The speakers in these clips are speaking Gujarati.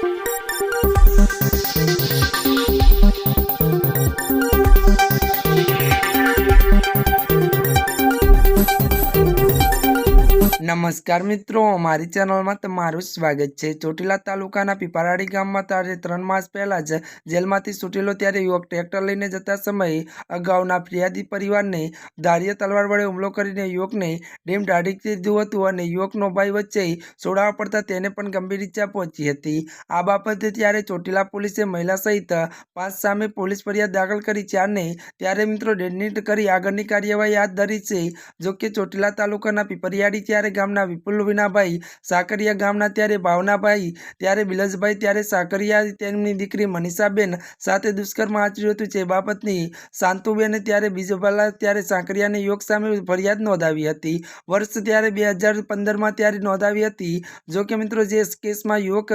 Thank you. નમસ્કાર મિત્રો, મારી ચેનલમાં તમારું સ્વાગત છે. ચોટીલા તાલુકાના પીપારાડી ગામમાં તારે ત્રણ માસ પહેલા જ જેલમાંથી છૂટેલો ત્યારે યુવક ટ્રેક્ટર લઈને જતા સમયે અગાઉના ફરિયાદી પરિવારને ધારીય તલવાર વડે હુમલો કરીને યુવકને ડેમ દાઢી દીધું હતું અને યુવકનો ભાઈ વચ્ચે છોડાવવા પડતા તેને પણ ગંભીર ઈજા પહોંચી હતી. આ બાબતે ત્યારે ચોટીલા પોલીસે મહિલા સહિત પાંચ સામે પોલીસ ફરિયાદ દાખલ કરી ચારને ત્યારે મિત્રો ડેડનીટ કરી આગળની કાર્યવાહી હાથ ધરી છે. જોકે ચોટીલા તાલુકાના પીપરિયાડી ત્યારે ગામના વિપુલ વિનાભાઈ સાકરિયા ગામના ત્યારે ભાવનાભાઈ, ત્યારે બિલજભાઈ ત્યારે સાકરિયા, તેમની દીકરી મનીષાબેન સાથે દુષ્કર્મ આચર્યું હતું જે બાબતની શાંતુબેને ત્યારે બીજોબાલા ત્યારે સાકરિયાને યોગ સામે ફરિયાદ નોંધાવી હતી. વર્ષ ત્યારે બે હજાર પંદરમાં ત્યારે નોંધાવી હતી. જો મિત્રો, જે કેસમાં યુવક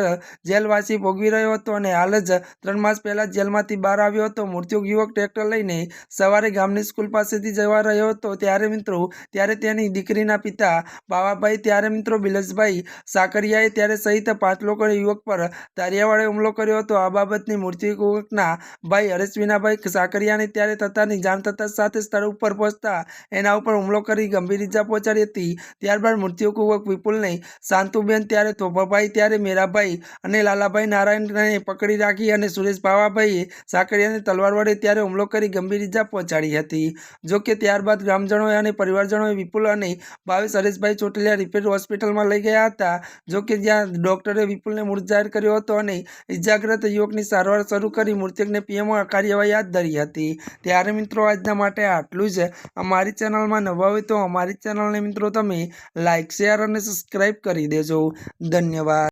જેલવાસી ભોગવી રહ્યો હતો અને હાલ જ ત્રણ માસ પહેલા જેલમાંથી બહાર આવ્યો હતો, મૃત્યુ યુવક ટ્રેક્ટર લઈને સવારે ગામની સ્કૂલ પાસેથી જવા રહ્યો હતો. ત્યારે મિત્રો, ત્યારે તેની દીકરીના પિતા બાવાભાઈ ત્યારે મિત્રો બિલસભાઈ સાકરિયાએ ત્યારે સહિત પાંચ લોકોએ યુવક પર તારિયાવાળે હુમલો કર્યો હતો. આ બાબતની મૂર્તિ યુવકના ભાઈ હરેશ વિનાભાઈ સાકરિયાને ત્યારે થતાની જાણ થતાં સાથે સ્થળ ઉપર પહોંચતા એના ઉપર હુમલો કરી ગંભીર ઇજા પહોંચાડી હતી. ત્યારબાદ મૃત્યુ કુવક વિપુલને શાંતુબેન ત્યારે થોભાભાઈ ત્યારે મેરાભાઈ અને લાલાભાઈ નારાયણને પકડી રાખી અને સુરેશ ભાવાભાઈએ સાકરિયાને તલવાર વડે ત્યારે હુમલો કરી ગંભીર ઇજા પહોંચાડી હતી. જો કે ત્યારબાદ ગ્રામજનોએ અને પરિવારજનોએ વિપુલ અને ભાવેશ હરેશભાઈ ચોટીલા રિપેર હોસ્પિટલમાં લઈ ગયા હતા. જો કે જ્યાં ડોક્ટરે વિપુલને મૃત જાહેર કર્યો હતો અને ઇજાગ્રસ્ત યુવકની સારવાર શરૂ કરી મૃતકને પીએમમાં કાર્યવાહી હાથ ધરી હતી. ત્યારે મિત્રો આજના માટે આટલું જ. અમારી ચેનલમાં નવા હોય તો અમારી ચેનલને મિત્રો તમે લાઇક શેર અને સબસ્ક્રાઈબ કરી દેજો. ધન્યવાદ.